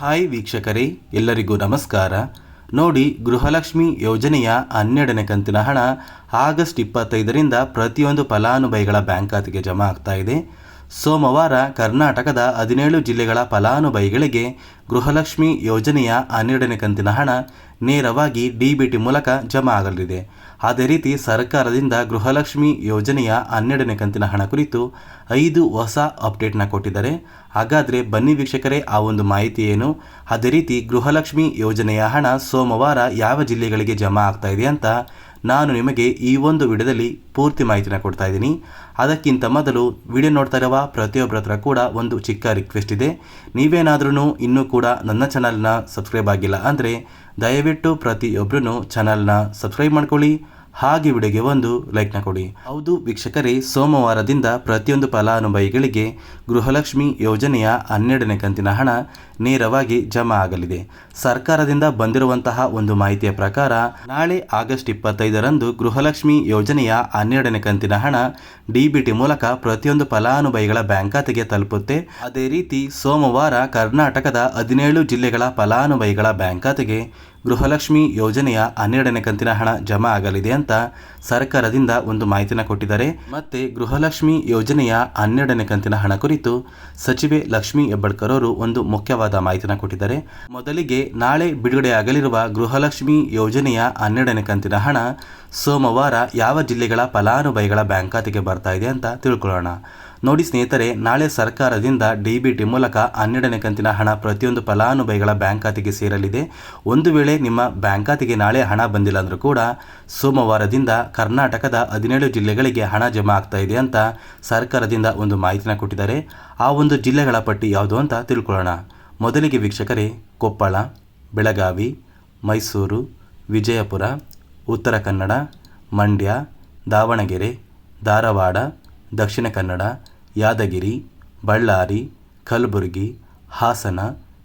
Hi ವೀಕ್ಷಕರೇ, ಎಲ್ಲರಿಗೂ ನಮಸ್ಕಾರ. ನೋಡಿ, ಗೃಹಲಕ್ಷ್ಮಿ ಯೋಜನೆಯ ಹನ್ನೆರಡನೇ ಕಂತಿನ ಹಣ ಆಗಸ್ಟ್ ಇಪ್ಪತ್ತೈದರಿಂದ ಪ್ರತಿಯೊಂದು ಫಲಾನುಭವಿಗಳ ಬ್ಯಾಂಕ್ ಖಾತೆಗೆ ಜಮಾ ಆಗ್ತಾ ಇದೆ. ಸೋಮವಾರ ಕರ್ನಾಟಕದ ಹದಿನೇಳು ಜಿಲ್ಲೆಗಳ ಫಲಾನುಭವಿಗಳಿಗೆ ಗೃಹಲಕ್ಷ್ಮಿ ಯೋಜನೆಯ ಹನ್ನೆರಡನೇ ಕಂತಿನ ಹಣ ನೇರವಾಗಿ ಡಿಬಿಟಿ ಮೂಲಕ ಜಮಾ ಆಗಲಿದೆ. ಅದೇ ರೀತಿ ಸರ್ಕಾರದಿಂದ ಗೃಹಲಕ್ಷ್ಮಿ ಯೋಜನೆಯ ಹನ್ನೆರಡನೇ ಕಂತಿನ ಹಣ ಕುರಿತು ಐದು ಹೊಸ ಅಪ್ಡೇಟ್ನ ಕೊಟ್ಟಿದ್ದಾರೆ. ಹಾಗಾದರೆ ಬನ್ನಿ ವೀಕ್ಷಕರೇ, ಆ ಒಂದು ಮಾಹಿತಿ ಏನು? ಅದೇ ರೀತಿ ಗೃಹಲಕ್ಷ್ಮಿ ಯೋಜನೆಯ ಹಣ ಸೋಮವಾರ ಯಾವ ಜಿಲ್ಲೆಗಳಿಗೆ ಜಮಾ ಆಗ್ತಾ ಇದೆ ಅಂತ ನಾನು ನಿಮಗೆ ಈ ಒಂದು ವಿಡಿಯೋದಲ್ಲಿ ಪೂರ್ತಿ ಮಾಹಿತಿನ ಕೊಡ್ತಾ ಇದ್ದೀನಿ. ಅದಕ್ಕಿಂತ ಮೊದಲು ವಿಡಿಯೋ ನೋಡ್ತಾ ಇರುವ ಪ್ರತಿಯೊಬ್ಬರ ಹತ್ರ ಕೂಡ ಒಂದು ಚಿಕ್ಕ ರಿಕ್ವೆಸ್ಟ್ ಇದೆ. ನೀವೇನಾದ್ರೂ ಇನ್ನೂ ಕೂಡ ನನ್ನ ಚಾನಲ್ನ ಸಬ್ಸ್ಕ್ರೈಬ್ ಆಗಿಲ್ಲ ಅಂದರೆ ದಯವಿಟ್ಟು ಪ್ರತಿಯೊಬ್ಬರೂ ಚಾನಲ್ನ ಸಬ್ಸ್ಕ್ರೈಬ್ ಮಾಡ್ಕೊಳ್ಳಿ. ಹಾಗೆ ವಿಡಿಯೋಗೆ ಒಂದು ಲೈಕ್ನ ಕೊಡಿ. ಹೌದು ವೀಕ್ಷಕರೇ, ಸೋಮವಾರದಿಂದ ಪ್ರತಿಯೊಂದು ಫಲಾನುಭವಿಗಳಿಗೆ ಗೃಹಲಕ್ಷ್ಮಿ ಯೋಜನೆಯ ಹನ್ನೆರಡನೇ ಕಂತಿನ ಹಣ ನೇರವಾಗಿ ಜಮಾ ಆಗಲಿದೆ. ಸರ್ಕಾರದಿಂದ ಬಂದಿರುವಂತಹ ಒಂದು ಮಾಹಿತಿಯ ಪ್ರಕಾರ, ನಾಳೆ ಆಗಸ್ಟ್ ಇಪ್ಪತ್ತೈದರಂದು ಗೃಹಲಕ್ಷ್ಮಿ ಯೋಜನೆಯ ಹನ್ನೆರಡನೇ ಕಂತಿನ ಹಣ ಡಿಬಿಟಿ ಮೂಲಕ ಪ್ರತಿಯೊಂದು ಫಲಾನುಭವಿಗಳ ಬ್ಯಾಂಕ್ ಖಾತೆಗೆ ತಲುಪುತ್ತೆ. ಅದೇ ರೀತಿ ಸೋಮವಾರ ಕರ್ನಾಟಕದ ಹದಿನೇಳು ಜಿಲ್ಲೆಗಳ ಫಲಾನುಭವಿಗಳ ಬ್ಯಾಂಕ್ ಖಾತೆಗೆ ಗೃಹಲಕ್ಷ್ಮಿ ಯೋಜನೆಯ ಹನ್ನೆರಡನೇ ಕಂತಿನ ಹಣ ಜಮಾ ಆಗಲಿದೆ ಅಂತ ಸರ್ಕಾರದಿಂದ ಒಂದು ಮಾಹಿತಿನ ಕೊಟ್ಟಿದ್ದಾರೆ. ಮತ್ತೆ ಗೃಹಲಕ್ಷ್ಮಿ ಯೋಜನೆಯ ಹನ್ನೆರಡನೇ ಕಂತಿನ ಹಣ ಕುರಿತು ಸಚಿವೆ ಲಕ್ಷ್ಮಿ ಹೆಬ್ಬಾಳ್ಕರ್ ಅವರು ಒಂದು ಮುಖ್ಯವಾದ ಮಾಹಿತಿನ ಕೊಟ್ಟಿದ್ದಾರೆ. ಮೊದಲಿಗೆ ನಾಳೆ ಬಿಡುಗಡೆಯಾಗಲಿರುವ ಗೃಹಲಕ್ಷ್ಮಿ ಯೋಜನೆಯ ಹನ್ನೆರಡನೇ ಕಂತಿನ ಹಣ ಸೋಮವಾರ ಯಾವ ಜಿಲ್ಲೆಗಳ ಫಲಾನುಭವಿಗಳ ಬ್ಯಾಂಕ್ ಖಾತೆಗೆ ಬರ್ತಾ ಇದೆ ಅಂತ ತಿಳ್ಕೊಳ್ಳೋಣ. ನೋಡಿ ಸ್ನೇಹಿತರೆ, ನಾಳೆ ಸರ್ಕಾರದಿಂದ ಡಿ ಬಿ ಟಿ ಮೂಲಕ ಹನ್ನೆರಡನೇ ಕಂತಿನ ಹಣ ಪ್ರತಿಯೊಂದು ಫಲಾನುಭವಿಗಳ ಬ್ಯಾಂಕ್ ಖಾತೆಗೆ ಸೇರಲಿದೆ. ಒಂದು ವೇಳೆ ನಿಮ್ಮ ಬ್ಯಾಂಕ್ ಖಾತೆಗೆ ನಾಳೆ ಹಣ ಬಂದಿಲ್ಲ ಅಂದರೂ ಕೂಡ ಸೋಮವಾರದಿಂದ ಕರ್ನಾಟಕದ ಹದಿನೇಳು ಜಿಲ್ಲೆಗಳಿಗೆ ಹಣ ಜಮಾ ಆಗ್ತಾ ಇದೆ ಅಂತ ಸರ್ಕಾರದಿಂದ ಒಂದು ಮಾಹಿತಿನ ಕೊಟ್ಟಿದ್ದಾರೆ. ಆ ಒಂದು ಜಿಲ್ಲೆಗಳ ಪಟ್ಟಿ ಯಾವುದು ಅಂತ ತಿಳ್ಕೊಳ್ಳೋಣ. ಮೊದಲಿಗೆ ವೀಕ್ಷಕರೇ, ಕೊಪ್ಪಳ, ಬೆಳಗಾವಿ, ಮೈಸೂರು, ವಿಜಯಪುರ, ಉತ್ತರ ಕನ್ನಡ, ಮಂಡ್ಯ, ದಾವಣಗೆರೆ, ಧಾರವಾಡ ದಕ್ಷಿಣ ಕನ್ನಡ, ಯಾದಗಿರಿ, ಬಳ್ಳಾರಿ, ಕಲಬುರಗಿ, ಹಾಸನ,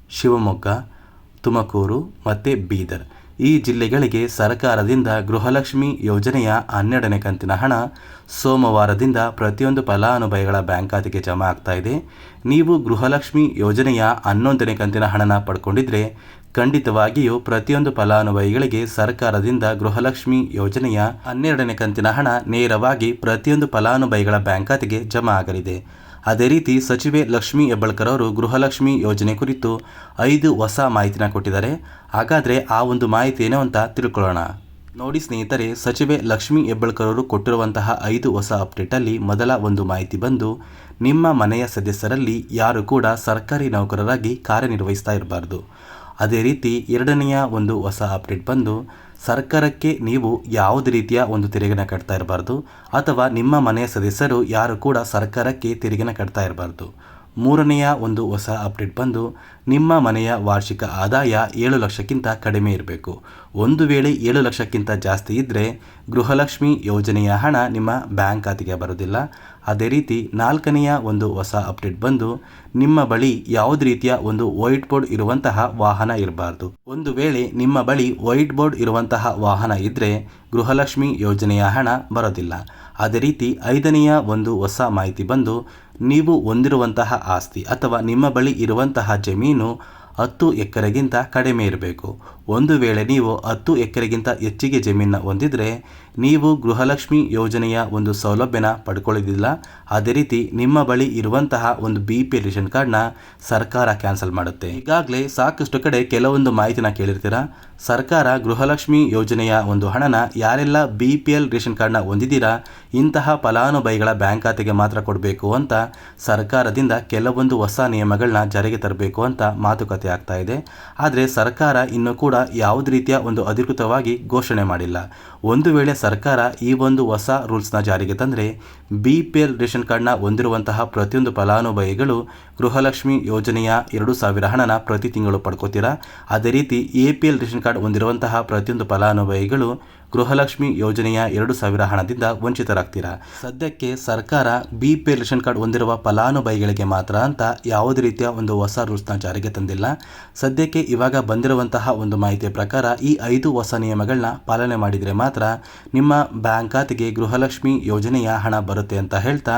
ಶಿವಮೊಗ್ಗ, ತುಮಕೂರು ಮತ್ತು ಬೀದರ್. ಈ ಜಿಲ್ಲೆಗಳಿಗೆ ಸರ್ಕಾರದಿಂದ ಗೃಹಲಕ್ಷ್ಮಿ ಯೋಜನೆಯ ಹನ್ನೆರಡನೇ ಕಂತಿನ ಹಣ ಸೋಮವಾರದಿಂದ ಪ್ರತಿಯೊಂದು ಫಲಾನುಭವಿಗಳ ಬ್ಯಾಂಕ್ ಖಾತೆಗೆ ಜಮಾ ಆಗ್ತಾ ಇದೆ. ನೀವು ಗೃಹಲಕ್ಷ್ಮಿ ಯೋಜನೆಯ ಹನ್ನೊಂದನೇ ಕಂತಿನ ಹಣನ ಪಡ್ಕೊಂಡಿದ್ರೆ ಖಂಡಿತವಾಗಿಯೂ ಪ್ರತಿಯೊಂದು ಫಲಾನುಭವಿಗಳಿಗೆ ಸರ್ಕಾರದಿಂದ ಗೃಹಲಕ್ಷ್ಮಿ ಯೋಜನೆಯ ಹನ್ನೆರಡನೇ ಕಂತಿನ ಹಣ ನೇರವಾಗಿ ಪ್ರತಿಯೊಂದು ಫಲಾನುಭವಿಗಳ ಬ್ಯಾಂಕ್ ಖಾತೆಗೆ ಜಮಾ ಆಗಲಿದೆ. ಅದೇ ರೀತಿ ಸಚಿವೆ ಲಕ್ಷ್ಮಿ ಹೆಬ್ಬಳ್ಕರ್ ಅವರು ಗೃಹಲಕ್ಷ್ಮಿ ಯೋಜನೆ ಕುರಿತು ಐದು ಹೊಸ ಮಾಹಿತಿನ ಕೊಟ್ಟಿದ್ದಾರೆ. ಹಾಗಾದರೆ ಆ ಒಂದು ಮಾಹಿತಿ ಏನು ಅಂತ ತಿಳ್ಕೊಳ್ಳೋಣ. ನೋಡಿ ಸ್ನೇಹಿತರೆ, ಸಚಿವೆ ಲಕ್ಷ್ಮಿ ಹೆಬ್ಬಳ್ಕರ್ ಅವರು ಕೊಟ್ಟಿರುವಂತಹ ಐದು ಹೊಸ ಅಪ್ಡೇಟಲ್ಲಿ ಮೊದಲ ಒಂದು ಮಾಹಿತಿ ಬಂದು, ನಿಮ್ಮ ಮನೆಯ ಸದಸ್ಯರಲ್ಲಿ ಯಾರು ಕೂಡ ಸರ್ಕಾರಿ ನೌಕರರಾಗಿ ಕಾರ್ಯನಿರ್ವಹಿಸ್ತಾ ಇರಬಾರ್ದು. ಅದೇ ರೀತಿ ಎರಡನೆಯ ಒಂದು ಹೊಸ ಅಪ್ಡೇಟ್ ಬಂದು, ಸರ್ಕಾರಕ್ಕೆ ನೀವು ಯಾವುದೇ ರೀತಿಯ ಒಂದು ತೆರಿಗೆನ ಕಟ್ತಾ ಇರಬಾರ್ದು, ಅಥವಾ ನಿಮ್ಮ ಮನೆಯ ಸದಸ್ಯರು ಯಾರು ಕೂಡ ಸರ್ಕಾರಕ್ಕೆ ತೆರಿಗೆನ ಕಟ್ತಾ ಇರಬಾರ್ದು. ಮೂರನೆಯ ಒಂದು ಹೊಸ ಅಪ್ಡೇಟ್ ಬಂದು ನಿಮ್ಮ ಮನೆಯ ವಾರ್ಷಿಕ ಆದಾಯ ಏಳು ಲಕ್ಷಕ್ಕಿಂತ ಕಡಿಮೆ ಇರಬೇಕು. ಒಂದು ವೇಳೆ ಏಳು ಲಕ್ಷಕ್ಕಿಂತ ಜಾಸ್ತಿ ಇದ್ದರೆ ಗೃಹಲಕ್ಷ್ಮಿ ಯೋಜನೆಯ ಹಣ ನಿಮ್ಮ ಬ್ಯಾಂಕ್ ಖಾತೆಗೆ ಬರೋದಿಲ್ಲ ಅದೇ ರೀತಿ ನಾಲ್ಕನೆಯ ಒಂದು ಹೊಸ ಅಪ್ಡೇಟ್ ಬಂದು ನಿಮ್ಮ ಬಳಿ ಯಾವುದೇ ರೀತಿಯ ಒಂದು ವೈಟ್ ಬೋರ್ಡ್ ಇರುವಂತಹ ವಾಹನ ಇರಬಾರ್ದು. ಒಂದು ವೇಳೆ ನಿಮ್ಮ ಬಳಿ ವೈಟ್ ಬೋರ್ಡ್ ಇರುವಂತಹ ವಾಹನ ಇದ್ದರೆ ಗೃಹಲಕ್ಷ್ಮಿ ಯೋಜನೆಯ ಹಣ ಬರೋದಿಲ್ಲ. ಅದೇ ರೀತಿ ಐದನೆಯ ಒಂದು ಹೊಸ ಮಾಹಿತಿ ಬಂದು ನೀವು ಹೊಂದಿರುವಂತಹ ಆಸ್ತಿ ಅಥವಾ ನಿಮ್ಮ ಬಳಿ ಇರುವಂತಹ ಜಮೀನು ಹತ್ತು ಎಕರೆಗಿಂತ ಕಡಿಮೆ ಇರಬೇಕು. ಒಂದು ವೇಳೆ ನೀವು ಹತ್ತು ಎಕರೆಗಿಂತ ಹೆಚ್ಚಿಗೆ ಜಮೀನನ್ನ ಹೊಂದಿದರೆ ನೀವು ಗೃಹಲಕ್ಷ್ಮಿ ಯೋಜನೆಯ ಒಂದು ಸೌಲಭ್ಯನ ಪಡ್ಕೊಳ್ಳೋದಿಲ್ಲ. ಅದೇ ರೀತಿ ನಿಮ್ಮ ಬಳಿ ಇರುವಂತಹ ಒಂದು ಬಿ ಪಿ ರೇಷನ್ ಕಾರ್ಡ್ನ ಸರ್ಕಾರ ಕ್ಯಾನ್ಸಲ್ ಮಾಡುತ್ತೆ. ಈಗಾಗಲೇ ಸಾಕಷ್ಟು ಕಡೆ ಕೆಲವೊಂದು ಮಾಹಿತಿನ ಕೇಳಿರ್ತೀರ? ಸರ್ಕಾರ ಗೃಹಲಕ್ಷ್ಮಿ ಯೋಜನೆಯ ಒಂದು ಹಣನ ಯಾರೆಲ್ಲ ಬಿ ಪಿ ಎಲ್ ರೇಷನ್ ಕಾರ್ಡ್ನ ಹೊಂದಿದ್ದೀರಾ? ಇಂತಹ ಫಲಾನುಭವಿಗಳ ಬ್ಯಾಂಕ್ ಖಾತೆಗೆ ಮಾತ್ರ ಕೊಡಬೇಕು ಅಂತ ಸರ್ಕಾರದಿಂದ ಕೆಲವೊಂದು ಹೊಸ ನಿಯಮಗಳನ್ನ ಜಾರಿಗೆ ತರಬೇಕು ಅಂತ ಮಾತುಕತೆ ಆಗ್ತಾ ಇದೆ. ಆದರೆ ಸರ್ಕಾರ ಇನ್ನೂ ಕೂಡ ಯಾವುದೇ ರೀತಿಯ ಒಂದು ಅಧಿಕೃತವಾಗಿ ಘೋಷಣೆ ಮಾಡಿಲ್ಲ. ಒಂದು ವೇಳೆ ಸರ್ಕಾರ ಈ ಒಂದು ಹೊಸ ರೂಲ್ಸ್ನ ಜಾರಿಗೆ ತಂದರೆ ಬಿ ಪಿ ಎಲ್ ರೇಷನ್ ಕಾರ್ಡ್ನ ಹೊಂದಿರುವಂತಹ ಪ್ರತಿಯೊಂದು ಫಲಾನುಭವಿಗಳು ಗೃಹಲಕ್ಷ್ಮಿ ಯೋಜನೆಯ ಎರಡು ಸಾವಿರ ಹಣನ ಪ್ರತಿ ತಿಂಗಳು ಪಡ್ಕೋತೀರಾ? ಅದೇ ರೀತಿ A P L ration card ಹೊಂದಿರುವಂತಹ ಪ್ರತಿಯೊಂದು ಫಲಾನುಭವಿಗಳು ಗೃಹಲಕ್ಷ್ಮಿ ಯೋಜನೆಯ ಎರಡು ಸಾವಿರ ಹಣದಿಂದ ವಂಚಿತರಾಗ್ತೀರಾ? ಸದ್ಯಕ್ಕೆ ಸರ್ಕಾರ ಬಿ ಪಿ ರೇಷನ್ ಕಾರ್ಡ್ ಹೊಂದಿರುವ ಫಲಾನುಭವಿಗಳಿಗೆ ಮಾತ್ರ ಅಂತ ಯಾವುದೇ ರೀತಿಯ ಒಂದು ಹೊಸ ರೂಲ್ಸ್ನ ಜಾರಿಗೆ ತಂದಿಲ್ಲ. ಸದ್ಯಕ್ಕೆ ಇವಾಗ ಬಂದಿರುವಂತಹ ಒಂದು ಮಾಹಿತಿಯ ಪ್ರಕಾರ ಈ ಐದು ಹೊಸ ನಿಯಮಗಳನ್ನ ಪಾಲನೆ ಮಾಡಿದರೆ ಮಾತ್ರ ನಿಮ್ಮ ಬ್ಯಾಂಕ್ ಖಾತೆಗೆ ಗೃಹಲಕ್ಷ್ಮಿ ಯೋಜನೆಯ ಹಣ ಬರುತ್ತೆ ಅಂತ ಹೇಳ್ತಾ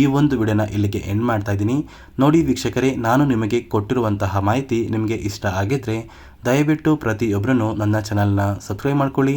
ಈ ಒಂದು ವಿಡಿಯೋನ ಇಲ್ಲಿಗೆ ಎಂಡ್ ಮಾಡ್ತಾ ಇದ್ದೀನಿ. ನೋಡಿ ವೀಕ್ಷಕರೇ, ನಾನು ನಿಮಗೆ ಕೊಟ್ಟಿರುವಂತಹ ಮಾಹಿತಿ ನಿಮಗೆ ಇಷ್ಟ ಆಗಿದ್ದರೆ ದಯವಿಟ್ಟು ಪ್ರತಿಯೊಬ್ಬರನ್ನು ನನ್ನ ಚಾನಲ್ನ ಸಬ್ಸ್ಕ್ರೈಬ್ ಮಾಡ್ಕೊಳ್ಳಿ.